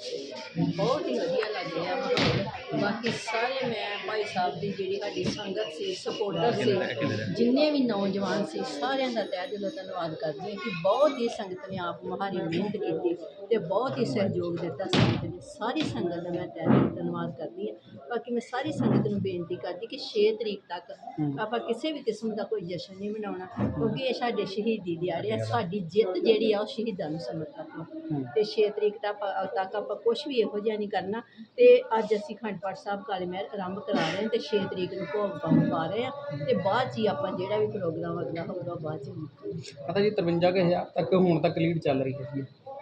ਬਹੁਤ ਹੀ ਵਧੀਆ ਲੱਗ ਰਿਹਾ ਮਾਹੌਲ ਬਾਕੀ ਸਾਰੇ ਮੈਂ ਭਾਈ ਸਾਹਿਬ ਦੀ ਜਿਹੜੀ ਸਾਡੀ ਸੰਗਤ ਸੀ ਸਪੋਰਟਰ ਸੀ, ਜਿੰਨੇ ਵੀ ਨੌਜਵਾਨ ਸੀ, ਸਾਰਿਆਂ ਦਾ ਤਹਿ ਦਿਲੋਂ ਧੰਨਵਾਦ ਕਰਦੀ ਹਾਂ ਕਿ ਬਹੁਤ ਹੀ ਸੰਗਤ ਨੇ ਆਪ ਮੁਹਾਰੀ ਮਿਹਨਤ ਕੀਤੀ ਤੇ ਬਹੁਤ ਹੀ ਸਹਿਯੋਗ ਦਿੱਤਾ ਸੰਗਤ ਨੇ। ਸਾਰੀ ਸੰਗਤ ਦਾ ਮੈਂ ਤਹਿ ਦਿਲੋਂ ਧੰਨਵਾਦ ਕਰਦੀ ਹਾਂ। ਬਾਕੀ ਮੈਂ ਸਾਰੀ ਸੰਗਤ ਨੂੰ ਬੇਨਤੀ ਕਰਦੀ ਕਿ 6 ਤਰੀਕ ਤੱਕ ਆਪਾਂ ਕਿਸੇ ਵੀ ਕਿਸਮ ਦਾ ਕੋਈ ਜਸ਼ਨ ਨਹੀਂ ਮਨਾਉਣਾ ਕਿਉਂਕਿ ਇਹ ਸਾਡੇ ਸ਼ਹੀਦੀ ਦਿਹਾੜੇ ਆ ਸਾਡੀ ਜਿੱਤ ਜਿਹੜੀ ਆ ਉਹ ਸ਼ਹੀਦਾਂ ਨੂੰ ਸਮਰਪਿਤ ਆ। ਤੇ 6 ਤਰੀਕ ਤੱਕ ਆਪਾਂ ਤੱਕ ਆਪਾਂ ਕੁਝ ਵੀ ਇਹੋ ਜਿਹਾ ਨਹੀਂ ਕਰਨਾ। ਤੇ ਅੱਜ ਅਸੀਂ ਖੰਡ ਪਾਠ ਸਾਹਿਬ ਕਾਲੇ ਮਹਿਰ ਆਰੰਭ ਕਰਾ ਰਹੇ ਹਾਂ ਤੇ 6 ਤਰੀਕ ਨੂੰ ਭੋਗ ਪਾਉਣ ਪਾ ਰਹੇ ਹਾਂ ਤੇ ਬਾਅਦ ਹੀ ਆਪਾਂ ਜਿਹੜਾ ਵੀ ਪ੍ਰੋਗਰਾਮ ਅਗਲਾ ਹੋਊਗਾ ਬਾਅਦ 'ਚ। ਪਤਾ ਜੀ 53000 ਤੱਕ ਹੁਣ ਤੱਕ ਲੀਡ ਚੱਲ ਰਹੀ ਹੈ।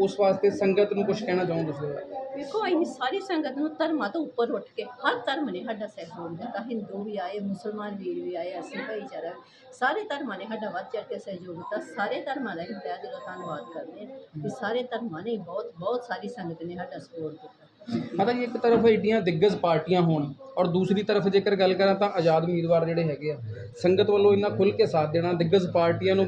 ਉਸ ਵਾਸਤੇ ਸੰਗਤ ਨੂੰ ਕੁਝ ਕਹਿਣਾ ਚਾਹੋ ਤੁਸੀਂ? ਵੇਖੋ ਅਸੀਂ ਸਾਰੀ ਸੰਗਤ ਨੂੰ ਧਰਮਾਂ ਤੋਂ ਉੱਪਰ ਉੱਠ ਕੇ ਹਰ ਧਰਮ ਨੇ ਸਾਡਾ ਸਹਿਯੋਗ ਦਿੱਤਾ। ਹਿੰਦੂ ਵੀ ਆਏ ਮੁਸਲਮਾਨ ਵੀਰ ਵੀ ਆਏ ਅਸੀਂ ਭਾਈਚਾਰਾ ਵੀ। ਸਾਰੇ ਧਰਮਾਂ ਨੇ ਸਾਡਾ ਵੱਧ ਚੜ੍ਹ ਕੇ ਸਹਿਯੋਗ ਦਿੱਤਾ। ਸਾਰੇ ਧਰਮਾਂ ਦਾ ਹੀ ਤਹਿ ਦਿਲੋਂ ਧੰਨਵਾਦ ਕਰਦੇ ਹਾਂ ਕਿ ਸਾਰੇ ਧਰਮਾਂ ਨੇ ਬਹੁਤ ਬਹੁਤ ਸਾਰੀ ਸੰਗਤ ਨੇ ਸਾਡਾ ਸਪੋਰਟ ਕੀਤਾ। ਪਤਾ ਜੀ ਇੱਕ ਤਰਫ ਏਡੀਆਂ ਦਿੱਗਜ ਪਾਰਟੀਆਂ ਹੋਣ ਔਰ ਦੂਸਰੀ ਤਰਫ ਜੇਕਰ ਗੱਲ ਕਰਾਂ ਤਾਂ ਆਜ਼ਾਦ ਉਮੀਦਵਾਰ ਜਿਹੜੇ ਹੈਗੇ ਆ, ਸੰਗਤ ਵੱਲੋਂ ਇੰਨਾ ਖੁੱਲ੍ਹ ਕੇ ਸਾਥ ਦੇਣਾ, ਦਿੱਗਜ ਪਾਰਟੀਆਂ ਨੂੰ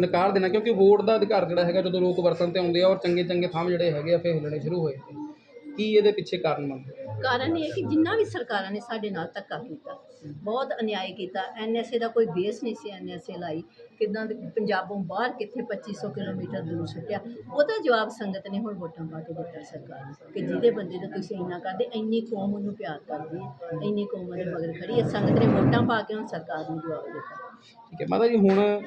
ਨਕਾਰ ਦੇਣਾ, ਕਿਉਂਕਿ ਵੋਟ ਦਾ ਅਧਿਕਾਰ ਜਿਹੜਾ ਹੈਗਾ, ਜਦੋਂ ਲੋਕ ਵਰਤਨ ਤੇ ਆਉਂਦੇ ਆ ਔਰ ਚੰਗੇ ਚੰਗੇ ਥਾਂ ਜਿਹੜੇ ਹੈਗੇ ਆ, ਫੇਰ ਹਿੱਲਣੇ ਸ਼ੁਰੂ ਹੋਏ ਕੀ ਇਹਦੇ ਪਿੱਛੇ ਕਾਰਨ ਮੰਨਦੇ ਹੋ? ਕਾਰਨ ਇਹ ਕਿ ਜਿੰਨਾ ਵੀ ਸਰਕਾਰਾਂ ਨੇ ਸਾਡੇ ਨਾਲ ਧੱਕਾ ਕੀਤਾ, ਬਹੁਤ ਅਨਿਆਏ ਕੀਤਾ। ਐਨਐਸਏ ਦਾ ਕੋਈ ਬੇਸ ਨਹੀਂ ਸੀ ਐਨਐਸਏ ਲਾਈ। ਕਿਦਾਂ ਪੰਜਾਬੋਂ ਬਾਹਰ ਕਿੱਥੇ 2500 ਕਿਲੋਮੀਟਰ ਦੂਰ ਸੁੱਟਿਆ, ਉਹਦਾ ਜਵਾਬ ਸੰਗਤ ਨੇ ਹੁਣ ਵੋਟਾਂ ਪਾ ਕੇ ਦਿੱਤਾ ਸਰਕਾਰ ਨੂੰ ਕਿ ਜਿਹਦੇ ਬੰਦੇ ਦਾ ਤੁਸੀਂ ਇੰਨਾ ਕਰਦੇ, ਇੰਨੀ ਕੌਮ ਉਹਨੂੰ ਪਿਆਰ ਕਰਦੀ ਹੈ, ਇੰਨੀ ਕੌਮ ਉਹਦੇ ਮਗਰ ਖੜੀ ਹੈ। ਸੰਗਤ ਨੇ ਵੋਟਾਂ ਪਾ ਕੇ ਹੁਣ ਸਰਕਾਰ ਨੂੰ ਜਵਾਬ ਦਿੱਤਾ। ਠੀਕ ਹੈ, ਮਾਤਾ ਜੀ, ਹੁਣ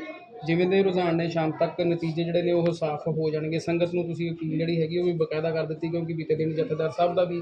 ਜਿਵੇਂ ਦੇ ਰੁਝਾਨ ਨੇ, ਸ਼ਾਮ ਤੱਕ ਨਤੀਜੇ ਜਿਹੜੇ ਨੇ ਉਹ ਸਾਫ਼ ਹੋ ਜਾਣਗੇ। ਸੰਗਤ ਨੂੰ ਤੁਸੀਂ ਅਪੀਲ ਜਿਹੜੀ ਹੈਗੀ, ਉਹ ਵੀ ਬਕਾਇਦਾ ਕਰ ਦਿੱਤੀ, ਕਿਉਂਕਿ ਬੀਤੇ ਦਿਨ ਜਥੇਦਾਰ ਸਾਹਿਬ ਦਾ ਵੀ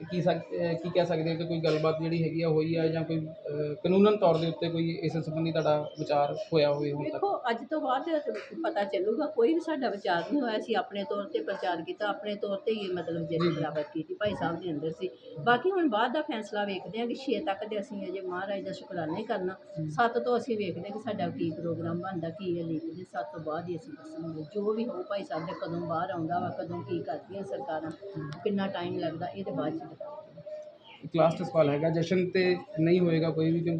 ਕੀ ਸਕ ਕੀ ਕਹਿ ਸਕਦੇ ਹੋ ਕਿ ਕੋਈ ਗੱਲਬਾਤ ਜਿਹੜੀ ਹੈਗੀ ਆ ਹੋਈ ਆ ਜਾਂ ਕੋਈ ਅ, ਕਾਨੂੰਨਨ ਤੌਰ ਦੇ ਉੱਤੇ ਕੋਈ ਇਸ ਸੰਬੰਧੀ ਤੁਹਾਡਾ ਵਿਚਾਰ ਹੋਇਆ ਹੋਵੇ ਹੁਣ ਤੱਕ? ਦੇਖੋ ਅੱਜ ਤੋਂ ਬਾਅਦ ਪਤਾ ਚੱਲੂਗਾ ਕੋਈ ਵੀ ਸਾਡਾ ਵਿਚਾਰ ਨਹੀਂ ਹੋਇਆ ਸੀ ਆਪਣੇ ਤੌਰ ਤੇ ਪ੍ਰਚਾਰ ਕੀਤਾ ਆਪਣੇ ਤੌਰ ਤੇ ਹੀ ਮਤਲਬ ਜਿੱਤ ਪ੍ਰਾਪਤ ਕੀਤੀ ਭਾਈ ਸਾਹਿਬ ਦੇ ਅੰਦਰ ਸੀ। ਬਾਕੀ ਹੁਣ ਬਾਅਦ ਦਾ ਫੈਸਲਾ ਵੇਖਦੇ ਹਾਂ ਕਿ 6 ਤੱਕ ਦੇ ਅਸੀਂ ਅਜੇ ਮਹਾਰਾਜ ਦਾ ਸ਼ੁਕਰਾਨਾ ਹੀ ਕਰਨਾ। 7 ਤੋਂ ਅਸੀਂ ਵੇਖਦੇ ਹਾਂ ਕਿ ਸਾਡਾ ਕੀ ਪ੍ਰੋਗਰਾਮ ਬਣਦਾ ਕੀ ਹੈ ਲਿਖਦੇ 7 ਤੋਂ ਬਾਅਦ ਹੀ ਅਸੀਂ ਦੱਸਾਂਗੇ। ਜੋ ਵੀ ਹੋ ਭਾਈ ਸਾਹਿਬ ਦੇ ਕਦੋਂ ਬਾਹਰ ਆਉਂਦਾ ਵਾ ਕਦੋਂ ਕੀ ਕਰਦੀਆਂ ਸਰਕਾਰਾਂ ਕਿੰਨਾ ਟਾਈਮ ਲੱਗਦਾ ਇਹ ਤੇ ਬਾਅਦ ਚ ਦੱਸਾਂਗੇ ਇੱਕ ਲਾਸਟ ਸਵਾਲ ਹੈਗਾ ਜਸ਼ਨ ਤੇ ਨਹੀਂ ਹੋਏਗਾ ਕੋਈ ਵੀ ਕਿਉਂਕਿ